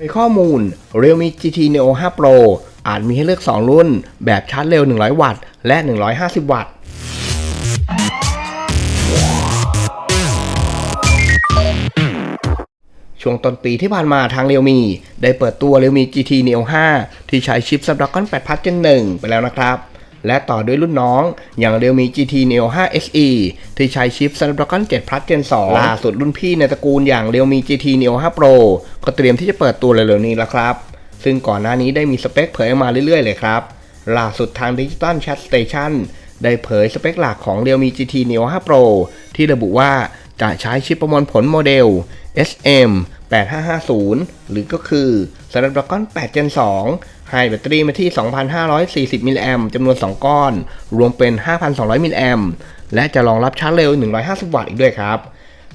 ในข้อมูล Realme GT Neo 5 Pro อาจมีให้เลือก 2 รุ่น แบบชาร์จเร็ว 100 วัตต์ และ 150 วัตต์ ช่วงต้นปีที่ผ่านมาทาง Realme ได้เปิดตัว Realme GT Neo 5 ที่ใช้ชิป Snapdragon 8 Plus Gen 1 ไปแล้วนะครับ และต่อด้วยรุ่นน้องอย่าง Realme GT Neo 5 SE ที่ใช้ชิป Snapdragon 7 Plus Gen 2ล่าสุดรุ่นพี่ในตระกูลอย่าง Realme GT Neo 5 Pro ก็เตรียมที่จะเปิดตัวเร็วๆนี้แล้วครับ ซึ่งก่อนหน้านี้ได้มีสเปคเผยออกมาเรื่อยๆเลยครับ ล่าสุดทาง Digital Chat Station ได้เผยสเปคหลักของ Realme GT Neo 5 Pro ที่ระบุว่าจะใช้ชิปประมวลผลโมเดล SM 8550 หรือก็คือ Snapdragon 8 Gen 2 ให้แบตเตอรี่มาที่ 2,540 มิลลิแอมจำนวน 2 ก้อน รวมเป็น 5,200 มิลลิแอมและจะรองรับชาร์จเร็ว 150 วัตต์อีกด้วยครับ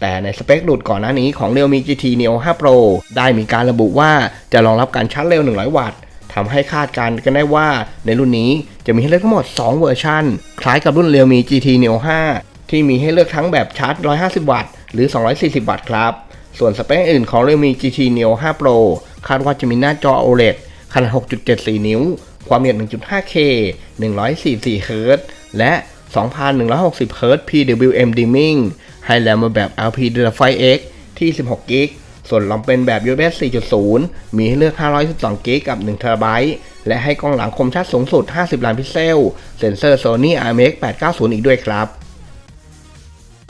แต่ในสเปคหลุดก่อนหน้านี้ของ Realme GT Neo 5 Pro ได้มีการระบุว่าจะรองรับการชาร์จเร็ว 100 วัตต์ทำให้คาดการณ์กันได้ว่าในรุ่นนี้จะมีให้เลือกทั้งหมด 2 เวอร์ชันคล้ายกับรุ่น Realme GT Neo 5 ที่มีให้เลือกทั้งแบบชาร์จ 150 วัตต์ หรือ 240 วัตต์ครับ ส่วนสเปคอื่นของ Realme GT Neo 5 Pro คาดว่าจะมีหน้าจอ OLED ขนาด 6.74 นิ้ว ความละเอียด 1.5K 144 Hz และ 2,160 Hz PWM dimming ให้แรมมาแบบ LPDDR5X ที่ 16 g b ส่วนลำเป็นแบบ USB 4.0 มีให้เลือก 512 g b กับ 1 TB และให้กล้องหลังคมชัดสูงสุด 50 ล้านพิกเซล เซ็นเซอร์ Sony IMX 890 อีกด้วยครับ